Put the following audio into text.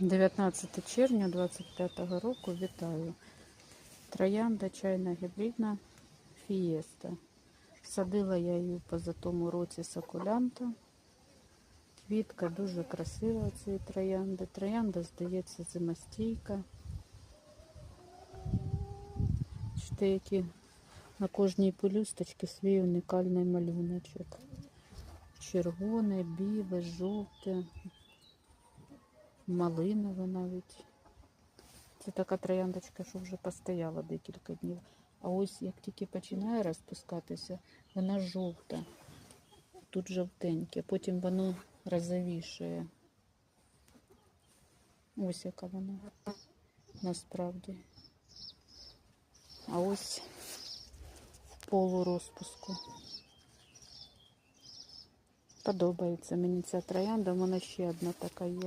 19 червня 25 року вітаю. Троянда чайна гібридна фієста. Садила я її позатому році сакулянта. Квітка дуже красива цієї троянди. Троянда, здається, зимостійка. Бачите, які на кожній пелюсточці свій унікальний малюночок. Червоне, біле, жовте, малинове навіть. Це така трояндочка, що вже постояла декілька днів. А ось як тільки починає розпускатися, вона жовта. Тут жовтеньке, потім воно розовішає. Ось яка вона насправді. А ось в полурозпуску. Подобається мені ця троянда, в мене ще одна така є.